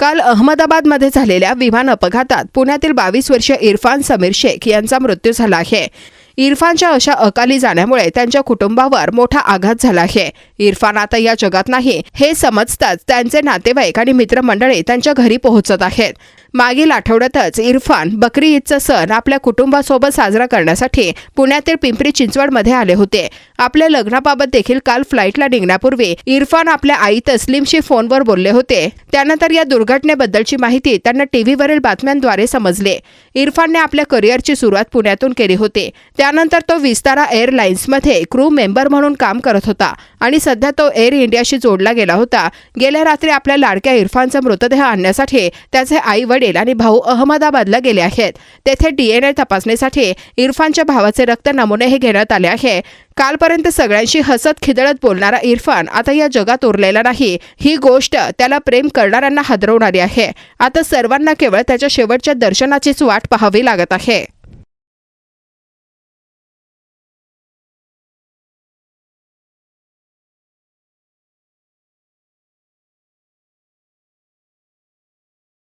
काल अहमदाबादमध्ये झालेल्या विमान अपघातात पुण्यातील बावीस वर्षीय इरफान समीर शेख यांचा मृत्यू झाला आहे. इरफानच्या अशा अकाली जाण्यामुळे त्यांच्या कुटुंबावर मोठा आघात झाला आहे. इरफान आता या जगात नाही हे समजताच त्यांचे नातेवाईक आणि मित्रमंडळी त्यांच्या घरी पोहोचत आहेत. मागील आठवड्यातच इरफान बकरी ईदचा सण आपल्या कुटुंबासोबत साजरा करण्यासाठी पुण्यातील पिंपरी चिंचवडमध्ये आले होते. आपल्या लग्नाबाबत देखील काल फ्लाईटला निघण्यापूर्वी इरफान आपल्या आई तस्लीमशी फोनवर बोलले होते. त्यानंतर या दुर्घटनेबद्दलची माहिती त्यांना टीव्हीवरील बातम्यांद्वारे समजले. इरफानने आपल्या करिअरची सुरुवात पुण्यातून केली होती. त्यानंतर तो विस्तारा एअरलाइन्समध्ये क्रू मेंबर म्हणून काम करत होता आणि सध्या तो एअर इंडियाशी जोडला गेला होता. गेल्या रात्री आपल्या लाडक्या इरफानचा मृतदेह आणण्यासाठी त्याचे आई वडील आणि भाऊ अहमदाबादला गेले आहेत. तेथे डीएनए तपासणीसाठी इरफानच्या भावाचे रक्त नमुनेही घेण्यात आले आहे. कालपर्यंत सगळ्यांशी हसत खिदळत बोलणारा इरफान आता या जगात उरलेला नाही. ही गोष्ट त्याला प्रेम करणाऱ्यांना हादरवणारी आहे. आता सर्वांना केवळ त्याच्या शेवटच्या दर्शनाचीच वाट पाहावी लागत आहे.